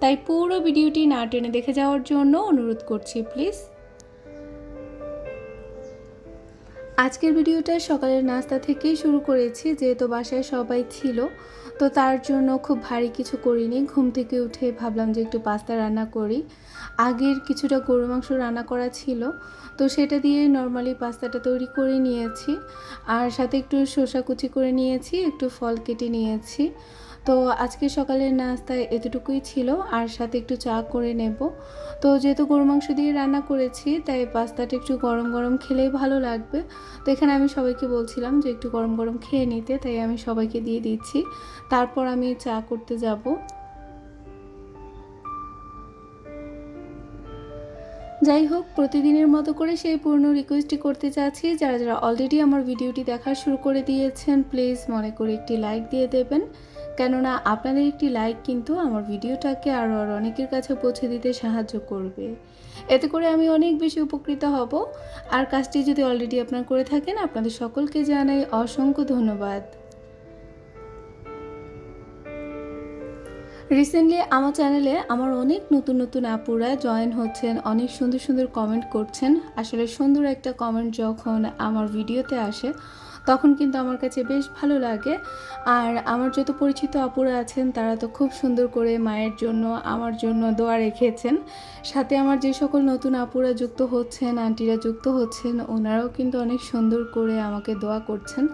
তাই পুরো ভিডিওটি না টেনে দেখে যাওয়ার জন্য অনুরোধ করছি, প্লিজ। আজকের ভিডিওটা সকালের নাস্তা থেকেই শুরু করেছি, যেহেতু বাসায় সবাই ছিল, তো তার জন্য খুব ভারী কিছু করিনি। ঘুম থেকে উঠে ভাবলাম যে একটু পাস্তা রান্না করি। আগের কিছুটা গরু মাংস রান্না করা ছিল, তো সেটা দিয়ে নর্মালি পাস্তাটা তৈরি করে নিয়েছি। আর সাথে একটু শসা কুচি করে নিয়েছি, একটু ফল কেটে নিয়েছি। তো আজকে সকালের নাস্তায় এতটুকুই ছিল, আর সাথে একটু চা করে নেব। তো যেহেতু গরু মাংস দিয়ে রান্না করেছি, তাই পাস্তাটা একটু গরম গরম খেলেই ভালো লাগবে। তো এখানে আমি সবাইকে বলছিলাম যে একটু গরম গরম খেয়ে নিতে, তাই আমি সবাইকে দিয়ে দিচ্ছি। তারপর আমি চা করতে যাব। যাই হোক, প্রতিদিনের মতো করে সেই পূর্ণ রিকোয়েস্টটি করতে চাচ্ছি। যারা যারা অলরেডি আমার ভিডিওটি দেখা শুরু করে দিয়েছেন প্লিজ মনে করে একটি লাইক দিয়ে দেবেন। কেননা আপনাদের একটি লাইক কিন্তু আমার ভিডিওটাকে আরও আর অনেকের কাছে পৌঁছে দিতে সাহায্য করবে। এতে করে আমি অনেক বেশি উপকৃত হব। আর কাজটি যদি অলরেডি আপনার করে থাকেন, আপনাদের সকলকে জানাই অসংখ্য ধন্যবাদ। রিসেন্টলি আমার চ্যানেলে আমার অনেক নতুন নতুন আপুরা জয়েন হচ্ছেন, অনেক সুন্দর সুন্দর কমেন্ট করছেন। আসলে সুন্দর একটা কমেন্ট যখন আমার ভিডিওতে আসে তখন কিন্তু আমার কাছে বেশ ভালো লাগে। আর আমার যত পরিচিত আপুরা আছেন, তারা তো খুব সুন্দর করে মায়ের জন্য, আমার জন্য দোয়া রেখেছেন। সাথে আমার যে সকল নতুন আপুরা যুক্ত হচ্ছেন, আন্টিরা যুক্ত হচ্ছেন, ওনারাও কিন্তু অনেক সুন্দর করে আমাকে দোয়া করছেন।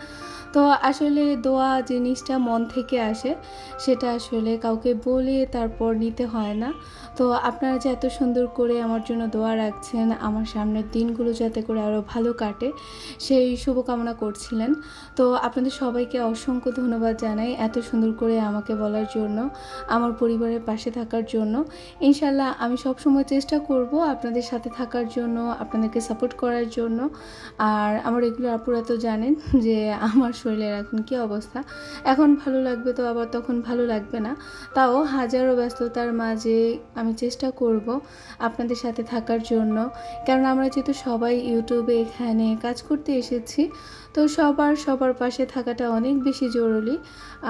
তো আসলে দোয়া জিনিসটা মন থেকে আসে, সেটা আসলে কাউকে বলে তারপর নিতে হয় না। তো আপনারা যে এত সুন্দর করে আমার জন্য দোয়া রাখছেন, আমার সামনের দিনগুলো যাতে করে আরও ভালো কাটে, সেই শুভকামনা করছিলেন তো আপনাদের সবাইকে অসংখ্য ধন্যবাদ জানাই এত সুন্দর করে আমাকে বলার জন্য, আমার পরিবারের পাশে থাকার জন্য। ইনশাল্লাহ আমি সবসময় চেষ্টা করব আপনাদের সাথে থাকার জন্য, আপনাদেরকে সাপোর্ট করার জন্য। আর আমার এগুলো আপুরা তো জানেন যে আমার শরীরের এখন কী অবস্থা। এখন ভালো লাগবে তো আবার তখন ভালো লাগবে না। তাও হাজারো ব্যস্ততার মাঝে আমি চেষ্টা করব আপনাদের সাথে থাকার জন্য। কারণ আমরা যেহেতু সবাই ইউটিউবে এখানে কাজ করতে এসেছি, তো সবার সবার পাশে থাকাটা অনেক বেশি জরুরি।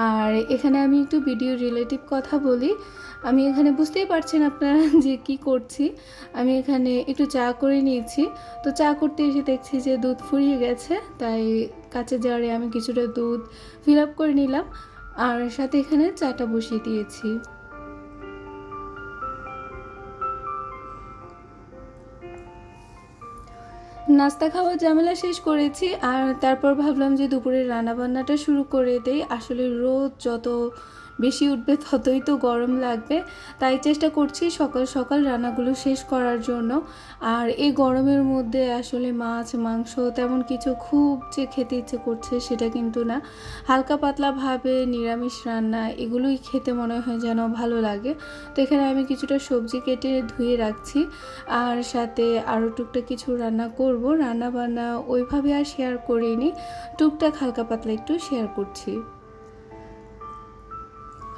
আর এখানে আমি একটু ভিডিও রিলেটিভ কথা বলি। আমি এখানে বুঝতেই পারছেন আপনারা যে কি করছি। আমি এখানে একটু চা করে নিয়েছি। তো চা করতে এসে দেখছি যে দুধ ফুরিয়ে গেছে। তাই কাছে জারে আমি কিছুটা দুধ ফিল আপ করে নিলাম। আর সাথে এখানে চাটা বসিয়ে দিয়েছি। নাস্তা খাওয়ার ঝামেলা শেষ করেছি আর তারপর ভাবলাম যে দুপুরের রান্নাবান্নাটা শুরু করে দেই। আসলে রোদ যত বেশি উঠবে ততই তো গরম লাগবে। তাই চেষ্টা করছি সকাল সকাল রান্নাগুলো শেষ করার জন্য। আর এই গরমের মধ্যে আসলে মাছ, মাংস তেমন কিছু খুব যে খেতে ইচ্ছে করছে সেটা কিন্তু না। হালকা পাতলাভাবে নিরামিষ রান্না এগুলোই খেতে মনে হয় যেন ভালো লাগে। তো এখানে আমি কিছুটা সবজি কেটে ধুয়ে রাখছি। আর সাথে আরও টুকটাক কিছু রান্না করব। রান্না বান্না ওইভাবে আর শেয়ার করিনি। টুকটাক হালকা পাতলা একটু শেয়ার করছি।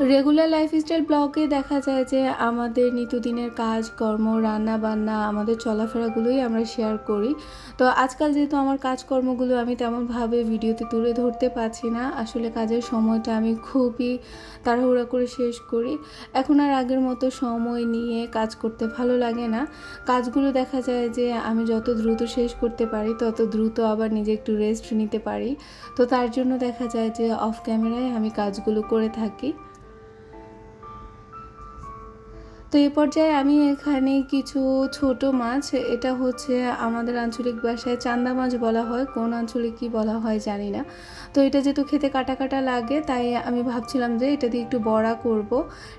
রেগুলার লাইফস্টাইল ব্লগে দেখা যায় যে আমাদের নিত্যদিনের কাজ, কর্ম রান্না বান্না আমাদের চলাফেরাগুলোই আমরা শেয়ার করি। তো আজকাল যেহেতু আমার কাজকর্মগুলো আমি তেমনভাবে ভিডিওতে তুলে ধরতে পারছি না, আসলে কাজের সময়টা আমি খুবই তাড়াহুড়া করে শেষ করি। এখন আর আগের মতো সময় নিয়ে কাজ করতে ভালো লাগে না। কাজগুলো দেখা যায় যে আমি যত দ্রুত শেষ করতে পারি, তত দ্রুত আবার নিজে একটু রেস্ট নিতে পারি। তো তার জন্য দেখা যায় যে অফ ক্যামেরায় আমি কাজগুলো করে থাকি। তো এই পর্যায়ে আমি এখানে কিছু ছোট মাছ, এটা হচ্ছে আমাদের আঞ্চলিক ভাষায় চান্দা মাছ বলা হয়। কোন আঞ্চলিক কি বলা হয় জানি না। তো এটা যেহেতু খেতে কাটা কাটা লাগে, তাই আমি ভাবছিলাম যে এটা দিয়ে একটু বড়া করব।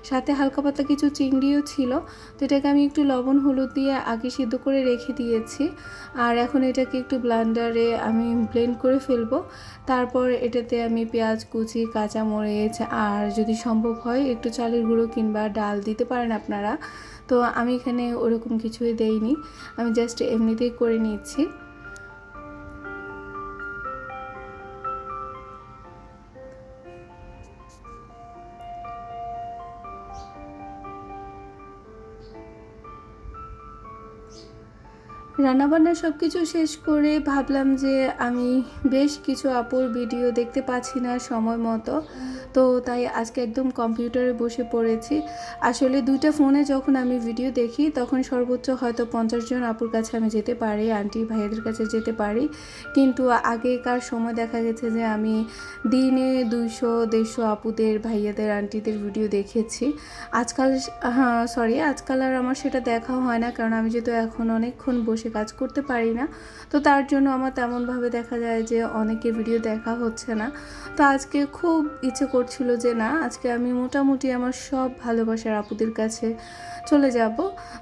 সাথে হালকা পাতলা কিছু চিংড়িও ছিল, তো এটাকে আমি একটু লবণ, হলুদ দিয়ে আগে সিদ্ধ করে রেখে দিয়েছি। আর এখন এটাকে একটু ব্লান্ডারে আমি ব্লেন্ড করে ফেলব। তারপর এটাতে আমি পেঁয়াজ, কুচি, কাঁচামরিচ আর যদি সম্ভব হয় একটু চালের গুঁড়ো কিংবা ডাল দিতে পারেন আপনারা। তো আমি এখানে ওরকম কিছুই দেইনি, আমি জাস্ট এমনিতেই করে নিচ্ছি রান্নাবান্না সব কিছু শেষ করে ভাবলাম যে আমি বেশ কিছু আপুর ভিডিও দেখতে পাচ্ছি না সময় মতো। তো তাই আজকে একদম কম্পিউটারে বসে পড়েছি। আসলে দুইটা ফোনে যখন আমি ভিডিও দেখি, তখন সর্বোচ্চ হয়তো পঞ্চাশ জন আপুর কাছে আমি যেতে পারি, আন্টি ভাইয়াদের কাছে যেতে পারি। কিন্তু আগেকার সময় দেখা গেছে যে আমি দিনে দুইশো, দেড়শো আপুদের, ভাইয়াদের, আন্টিদের ভিডিও দেখেছি। আজকাল হ্যাঁ সরি আজকাল আর আমার সেটা দেখা হয় না, কারণ আমি যেহেতু এখন অনেকক্ষণ বসে কাজ করতে পারি না। তো তার জন্য আমার তেমনভাবে দেখা যায় যে অনেকে ভিডিও দেখা হচ্ছে না। তো আজকে খুব ইচ্ছে করছিল যে না, আজকে আমি মোটামুটি আমার সব ভালোবাসার আপুদের কাছে চলে যাব।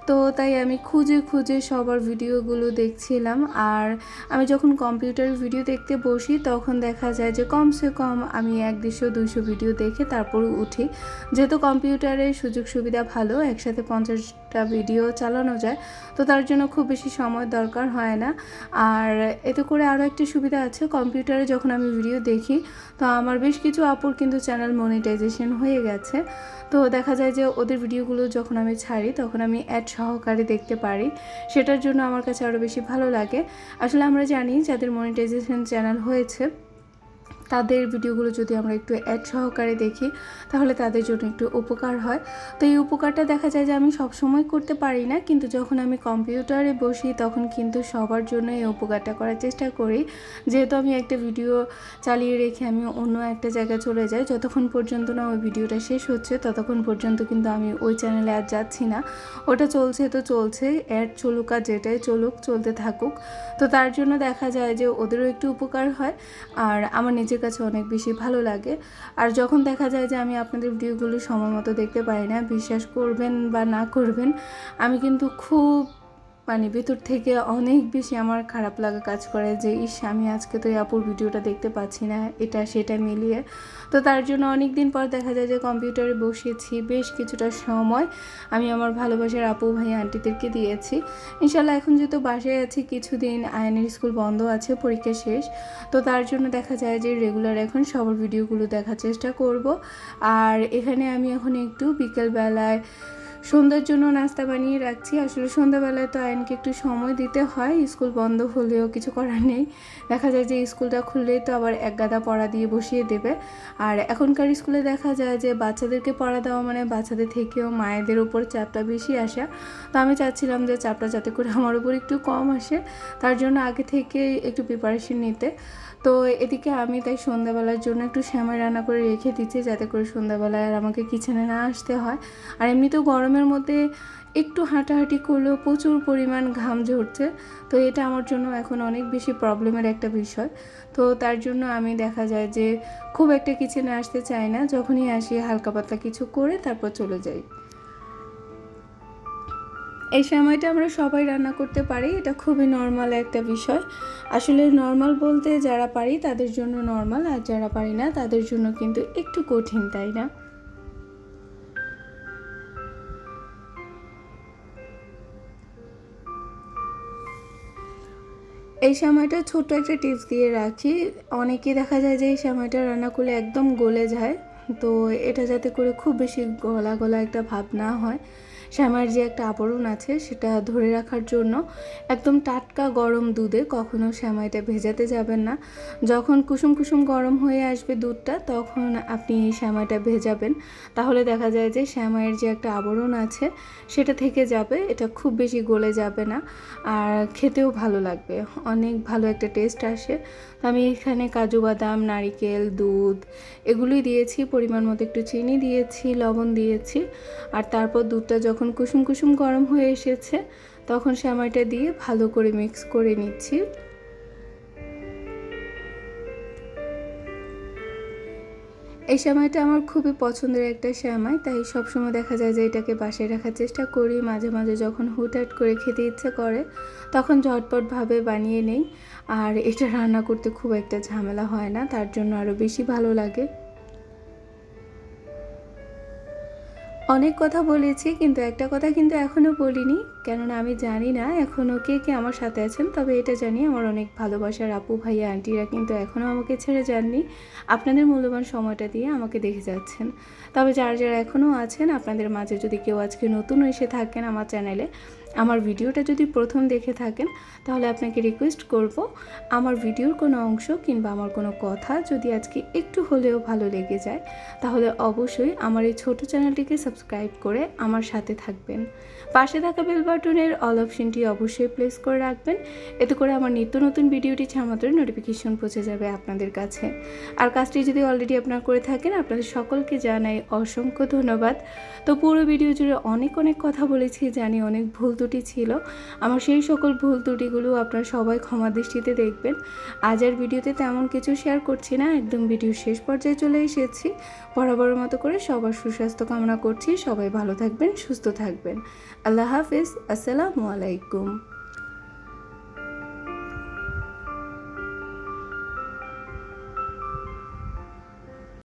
তো তাই আমি খুঁজে খুঁজে সবার ভিডিওগুলো দেখছিলাম। আর আমি যখন কম্পিউটার ভিডিও দেখতে বসি, তখন দেখা যায় যে কমসে কম আমি এক দেড়শো, দুইশো ভিডিও দেখে তারপর উঠি। যেহেতু কম্পিউটারের সুযোগ সুবিধা ভালো, একসাথে পঞ্চাশটা ভিডিও চালানো যায়, তো তার জন্য খুব বেশি সময় দরকার হয় না। আর এতে করে আরও একটি সুবিধা আছে কম্পিউটারে যখন আমি ভিডিও দেখি, তো আমার বেশ কিছু আপুর কিন্তু চ্যানেল মনিটাইজেশন হয়ে গেছে। তো দেখা যায় যে ওদের ভিডিওগুলো যখন আমি ছাড়ি তখন আমি অ্যাড সহকারে দেখতে পারি। সেটার জন্য আমার কাছে আরও বেশি ভালো লাগে। আসলে আমরা জানি যাদের মনিটাইজেশন চ্যানেল হয়েছে তাদের ভিডিওগুলো যদি আমরা একটু অ্যাড সহকারে দেখি, তাহলে তাদের জন্য একটু উপকার হয়। তো এই উপকারটা দেখা যায় যে আমি সব সময় করতে পারি না, কিন্তু যখন আমি কম্পিউটারে বসি, তখন কিন্তু সবার জন্য এই উপকারটা করার চেষ্টা করি। যেহেতু আমি একটা ভিডিও চালিয়ে রেখে আমি অন্য একটা জায়গায় চলে যাই, যতক্ষণ পর্যন্ত না ওই ভিডিওটা শেষ হচ্ছে, ততক্ষণ পর্যন্ত কিন্তু আমি ওই চ্যানেলে আর যাচ্ছি না। ওটা চলছে তো চলছে অ্যাড চলুক আর যেটাই চলুক, চলতে থাকুক। তো তার জন্য দেখা যায় যে ওদেরও একটু উপকার হয়। আর আমার নিজের কাছে অনেক বেশি ভালো লাগে। আর যখন দেখা যায় যে আমি আপনাদের ভিডিওগুলো সময় মতো দেখতে পাই না, বিশ্বাস করবেন বা না করবেন, আমি কিন্তু খুব মানে ভেতর থেকে অনেক বেশি আমার খারাপ লাগা কাজ করে যে, ইস, আমি আজকে তো এই আপুর ভিডিওটা দেখতে পাচ্ছি না, এটা সেটা মিলিয়ে। তো তার জন্য অনেক দিন পর দেখা যায় যে, কম্পিউটারে বসিয়েছি বেশ কিছুটা সময় আমি আমার ভালোবাসার আপু ভাই আন্টিদেরকে দিয়েছি। ইনশাল্লাহ এখন যেহেতু বাসায় আছি, কিছুদিন আয়নের স্কুল বন্ধ আছে, পরীক্ষা শেষ। তো তার জন্য দেখা যায় যে রেগুলার এখন সবার ভিডিওগুলো দেখার চেষ্টা করব। আর এখানে আমি এখন একটু বিকেলবেলায় সন্ধ্যার জন্য নাস্তা বানিয়ে রাখছি। আসলে সন্ধ্যাবেলায় তো আয়নকে একটু সময় দিতে হয়। স্কুল বন্ধ হলেও কিছু করার নেই। দেখা যায় যে স্কুলটা খুললেই তো আবার এক গাদা পড়া দিয়ে বসিয়ে দেবে। আর এখনকার স্কুলে দেখা যায় যে বাচ্চাদেরকে পড়া দেওয়া মানে বাচ্চাদের থেকেও মায়েদের উপর চাপটা বেশি আসা। তো আমি চাচ্ছিলাম যে চাপটা যাতে করে আমার উপর একটু কম আসে। তার জন্য আগে থেকে একটু প্রিপারেশন নিতে। তো এদিকে আমি তাই সন্ধ্যাবেলার জন্য একটু শ্যামাই রান্না করে রেখে দিচ্ছি যাতে করে সন্ধ্যাবেলায় আর আমাকে কিচেনে না আসতে হয়। আর এমনিতেও গরমের মধ্যে একটু হাঁটাহাঁটি করলেও প্রচুর পরিমাণ ঘাম ঝরছে। তো এটা আমার জন্য এখন অনেক বেশি প্রবলেমের একটা বিষয়। তো তার জন্য আমি দেখা যায় যে খুব একটা কিচেনে আসতে চাই না। যখনই আসি, হালকা পাতলা কিছু করে তারপর চলে যাই। এই সময়টা আমরা সবাই রান্না করতে পারি। এটা খুবই নর্মাল একটা বিষয়। আসলে নর্মাল বলতে যারা পারি তাদের জন্য নর্মাল আর যারা পারি না তাদের জন্য কিন্তু একটু কঠিন, তাই না? এই সময়টা ছোট্ট একটা টিপস দিয়ে রাখি। অনেকে দেখা যায় যে এই সময়টা রান্না করলে একদম গলে যায়। তো এটা যাতে করে খুব বেশি গলা গলা একটা ভাব না হয়। শ্যামার যে একটা আবরণ আছে, সেটা ধরে রাখার জন্য একদম টাটকা গরম দুধে কখনো শ্যামাইটা ভেজাতে যাবেন না। যখন কুসুম কুসুম গরম হয়ে আসবে দুধটা, তখন আপনি শ্যামাইটা ভেজাবেন। তাহলে দেখা যায় যে শ্যামাইয়ের যে একটা আবরণ আছে, সেটা থেকে যাবে, এটা খুব বেশি গলে যাবে না, আর খেতেও ভালো লাগবে। অনেক ভালো একটা টেস্ট আসে। আমি এখানে কাজু বাদাম, নারিকেল, দুধ এগুলোই দিয়েছি, পরিমাণ মতো একটু চিনি দিয়েছি, লবণ দিয়েছি। আর তারপর দুধটা যখন কুসুম কুসুম গরম হয়ে এসেছে, তখন শ্যামাইটা দিয়ে ভালো করে মিক্স করে নিচ্ছি। এই সময়টা আমার খুবই পছন্দের একটা সময়, তাই সবসময় দেখা যায় যে এটাকে বাসায় রাখার চেষ্টা করি। মাঝে মাঝে যখন হুটহাট করে খেতে ইচ্ছে করে, তখন ঝটপটভাবে বানিয়ে নেই। আর এটা রান্না করতে খুব একটা ঝামেলা হয় না, তার জন্য আরও বেশি ভালো লাগে। অনেক কথা বলেছি, কিন্তু একটা কথা কিন্তু এখনও বলিনি। কেননা আমি জানি না এখনও কে কে আমার সাথে আছেন, তবে এটা জানি আমার অনেক ভালোবাসার আপু ভাইয়া, আন্টিরা কিন্তু এখনও আমাকে ছেড়ে যাননি। আপনাদের মূল্যবান সময়টা দিয়ে আমাকে দেখে যাচ্ছেন। তবে যারা যারা এখনও আছেন, আপনাদের মাঝে যদি কেউ আজকে নতুন এসে থাকেন আমার চ্যানেলে আমার ভিডিওটা যদি প্রথম দেখে থাকেন, তাহলে আপনাকে রিকোয়েস্ট করব, আমার ভিডিওর কোনো অংশ কিংবা আমার কোনো কথা যদি আজকে একটু হলেও ভালো লেগে যায়, তাহলে অবশ্যই আমার এই ছোট চ্যানেলটিকে সাবস্ক্রাইব করে আমার সাথে থাকবেন। পাশে থাকা বেল বাটনের অল অপশনটি অবশ্যই প্লেস করে রাখবেন, এতে করে আমার নিত্য নতুন ভিডিওটি ছাড়মাত্র নোটিফিকেশন পৌঁছে যাবে আপনাদের কাছে। আর কাজটি যদি অলরেডি আপনারা করে থাকেন, আপনাদের সকলকে জানাই অসংখ্য ধন্যবাদ। তো পুরো ভিডিও জুড়ে অনেক অনেক কথা বলেছি, জানি অনেক ভুল ত্রুটি ছিল, আমার সেই সকল ভুল ত্রুটিগুলো আপনারা সবাই ক্ষমা দৃষ্টিতে দেখবেন। আজ আর ভিডিওতে তেমন কিছু শেয়ার করছি না, একদম ভিডিও শেষ পর্যায়ে চলে এসেছি। বরাবর মতো করে সবার সুস্বাস্থ্য কামনা করছি, সবাই ভালো থাকবেন, সুস্থ থাকবেন। আল্লাহ হাফিজ, আসসালামু আলাইকুম।